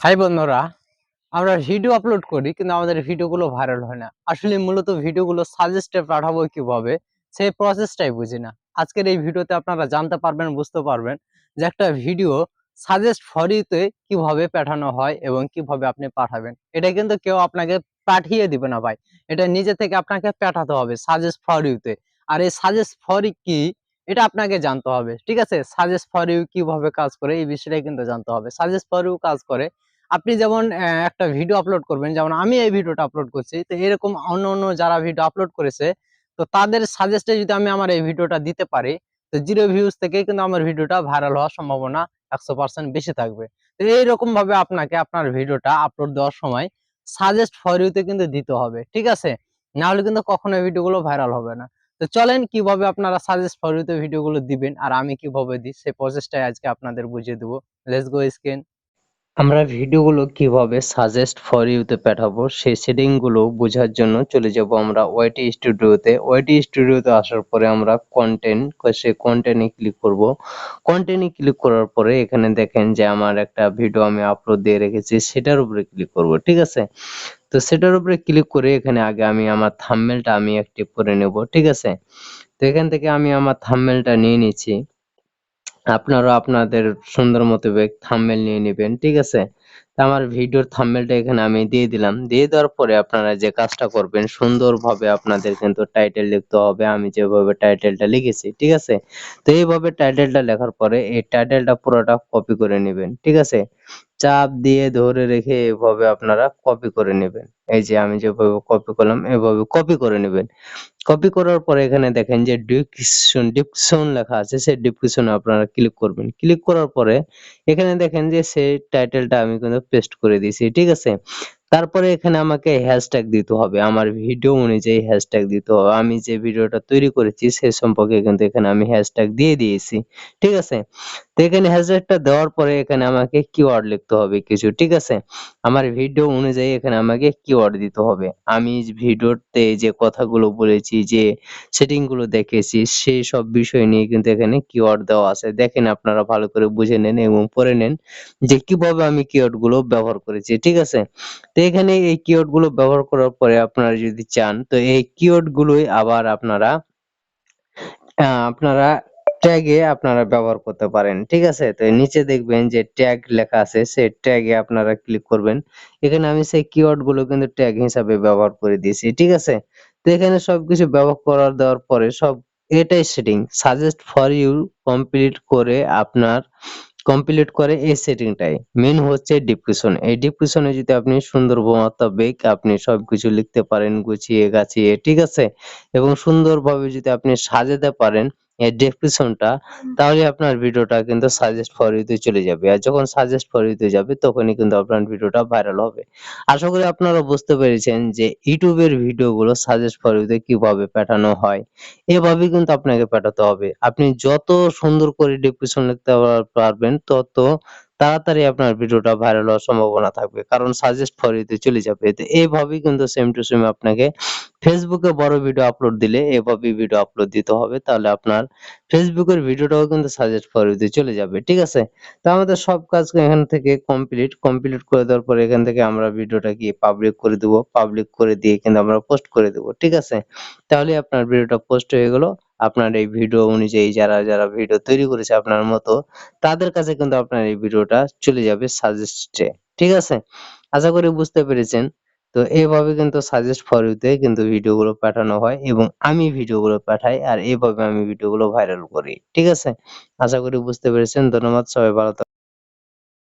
High বন্ধুরা, আমরা video upload করি, কিন্তু আমাদের ভিডিওগুলো ভাইরাল হয় না। আসলে মূলত ভিডিওগুলো সাজেস্টে পাঠাবো কীভাবে, সেই প্রসেসটাই বুঝি না। আজকের এই ভিডিওতে আপনারা জানতে পারবেন, বুঝতে পারবেন যে একটা ভিডিও সাজেস্ট ফরিতে কীভাবে পাঠানো হয় এবং কীভাবে আপনি পাঠাবেন। এটা কিন্তু কেউ আপনাকে পাঠিয়ে দিবে না ভাই। এটা নিজে থেকে আপনাকে পাঠাতে হবে সাজেস্ট ফর ইউতে আর এই সাজেস্ট ফরি কি এটা আপনাকে জানতে হবে, ঠিক আছে? সাজেস্ট ফর ইউ কীভাবে কাজ করে, এই বিষয়টাই কিন্তু জানতে হবে। সাজেস্ট ফর ইউ কাজ করে, আপনি যেমন একটা ভিডিও আপলোড করবেন, যেমন আমি এই ভিডিওটা আপলোড করছি, তো এরকম অন্য অন্য যারা ভিডিও আপলোড করেছে, তো তাদের সাজেস্টে যদি আমি আমার এই ভিডিওটা দিতে পারি, তো জিরো ভিউজ থেকে কিন্তু আমার ভিডিওটা ভাইরাল হওয়ার সম্ভাবনা একশো পার্সেন্ট বেশি থাকবে। তো এইরকম ভাবে আপনাকে আপনার ভিডিওটা আপলোড দেওয়ার সময় সাজেস্ট ফর ইউতে কিন্তু দিতে হবে, ঠিক আছে? না হলে কিন্তু কখনো ভিডিওগুলো ভাইরাল হবে না। তো চলেন কীভাবে আপনারা সাজেস্ট ফর ইউতে ভিডিওগুলো দিবেন আর আমি কীভাবে দিই, সেই প্রসেসটাই আজকে আপনাদের বুঝিয়ে দেবো। লেটস গো স্ক্রিন আমরা ভিডিওগুলো কীভাবে সাজেস্ট ফর ইউতে পাঠাবো, সেই সেটিংগুলো বোঝার জন্য চলে যাব আমরা ওয়াইটি স্টুডিওতে ওয়াইটি স্টুডিওতে আসার পরে আমরা কন্টেন্ট সে কন্টেন্টে ক্লিক করব। কন্টেন্টে ক্লিক করার পরে এখানে দেখেন যে আমার একটা ভিডিও আমি আপলোড দিয়ে রেখেছি, সেটার উপরে ক্লিক করব, ঠিক আছে? তো সেটার উপরে ক্লিক করে এখানে আগে আমি আমার থাম্বনেলটা আমি অ্যাক্টিভ করে নেব, ঠিক আছে? তো এখান থেকে আমি আমার থাম্বনেলটা নিয়ে নিচ্ছি। আপনারা আপনাদের সুন্দর মতো থাম্বনেল নিয়ে নেবেন, ঠিক আছে? আমার ভিডিওর থাম্বনেলটা এখানে আমি দিয়ে দিলাম। দিয়ে দেওয়ার পরে আপনারা যে কাজটা করবেন, সুন্দরভাবে আপনাদের কিন্তু টাইটেল লিখতে হবে। আমি যেভাবে টাইটেলটা লিখেছি, ঠিক আছে? তো এইভাবে টাইটেলটা লেখার পরে এই টাইটেলটা পুরোটা কপি করে নেবেন, ঠিক আছে? চাপ দিয়ে ধরে রেখে এভাবে আপনারা কপি করে নেবেন। এই যে আমি যেভাবে কপি করলাম, এভাবে কপি করে নেবেন। কপি করার পরে এখানে দেখেন যে ডিসক্রিপশন ডিসক্রিপশন লেখা আছে। সেই ডিসক্রিপশনে আপনারা ক্লিক করবেন। ক্লিক করার পরে এখানে দেখেন যে সেই টাইটেলটা আমি কিন্তু পেস্ট করে দিয়েছি। ঠিক আছে? তারপরে এখানে আমাকে হ্যাশট্যাগ দিতে হবে, আমার ভিডিও অনুযায়ী হ্যাশট্যাগ দিতে হবে। আমি যে ভিডিওটা তৈরি করেছি সে সম্পর্কে কিন্তু এখানে আমি হ্যাশট্যাগ দিয়ে দিয়েছি, ঠিক আছে? তো এখানে হ্যাশট্যাগটা দেওয়ার পরে এখানে আমাকে কিওয়ার্ড লিখতে হবে কিছু, ঠিক আছে? আমার ভিডিও অনুযায়ী এখানে আমাকে কিওয়ার্ড দিতে হবে। আমি ভিডিওতে যে কথাগুলো বলেছি, যে সেটিংগুলো দেখেছি সেই সব বিষয় নিয়ে কিন্তু এখানে কিওয়ার্ড দেওয়া আছে। দেখেন আপনারা ভালো করে বুঝে নেন এবং পড়ে নেন যে কীভাবে আমি কিওয়ার্ডগুলো ব্যবহার করেছি, ঠিক আছে? তো এখানে এই কিওয়ার্ডগুলো ব্যবহার করার পরে আপনারা যদি চান, তো এই কিওয়ার্ড গুলোই আবার আপনারা আপনারা ট্যাগে আপনারা ব্যবহার করতে পারেন, ঠিক আছে? তো নিচে দেখবেন যে ট্যাগ লেখা আছে, সেই ট্যাগে আপনারা ক্লিক করবেন। এখানে আমি সেই কিওয়ার্ডগুলো কিন্তু ট্যাগ হিসাবে ব্যবহার করে দিয়েছি, ঠিক আছে? তো এখানে সবকিছু ব্যবহার করার দেওয়ার পরে সব এটাই setting suggest for you complete করে আপনার কমপ্লিট করে এই সেটিংটাই মেন হচ্ছে ডিসক্রিপশন এই ডিসক্রিপশনে যদি আপনি সুন্দর মোতাবেক আপনি সবকিছু লিখতে পারেন, গুছিয়ে, গাছিয়ে, ঠিক আছে? এবং সুন্দরভাবে যদি আপনি সাজাতে পারেন এই ডেসক্রিপশনটা তাহলে আপনার ভিডিওটা কিন্তু সাজেস্ট ফর ইউতে চলে যাবে। আর যখন সাজেস্ট ফর ইউতে যাবে তখনই কিন্তু আপনার ভিডিওটা ভাইরাল হবে। আশা করি আপনারা বুঝতে পেরেছেন যে ইউটিউবের ভিডিওগুলো সাজেস্ট ফর ইউতে কীভাবে পাঠানো হয়। এভাবেই কিন্তু আপনাকে পাঠাতে হবে। আপনি যত সুন্দর করে ডেসক্রিপশন লিখতে পারবেন তত তাড়াতাড়ি আপনার ভিডিওটা ভাইরাল হওয়ার সম্ভাবনা থাকবে, কারণ সাজেস্ট ফর ইউতে চলে যাবে। তো এইভাবেই কিন্তু সেম টু সেম আপনাকে ফেসবুকে বড় ভিডিও আপলোড দিলে এভাবেই ভিডিও আপলোড দিতে হবে, তাহলে আপনার ফেসবুকের ভিডিওটাও কিন্তু সাজেস্ট ফর ইউতে চলে যাবে, ঠিক আছে? তো আমাদের সব কাজ এখান থেকে কমপ্লিট কমপ্লিট করে দেওয়ার পরে এখান থেকে আমরা ভিডিওটা কি পাবলিক করে দেবো পাবলিক করে দিয়ে কিন্তু আমরা পোস্ট করে দেবো, ঠিক আছে? তাহলে আপনার ভিডিওটা পোস্ট হয়ে গেল। আপনার এই ভিডিও অনুযায়ী যারা যারা ভিডিও তৈরি করেছে আপনার মতো, তাদের কাছে কিন্তু আপনার এই ভিডিওটা চলে যাবে সাজেস্টে ঠিক আছে? আশা করি বুঝতে পেরেছেন। তো এইভাবে কিন্তু সাজেস্ট ফর ইউতে কিন্তু ভিডিওগুলো পাঠানো হয় এবং আমি ভিডিওগুলো পাঠাই আর এভাবে আমি ভিডিওগুলো ভাইরাল করি। ঠিক আছে? আশা করি বুঝতে পেরেছেন। ধন্যবাদ। সবাই ভালো।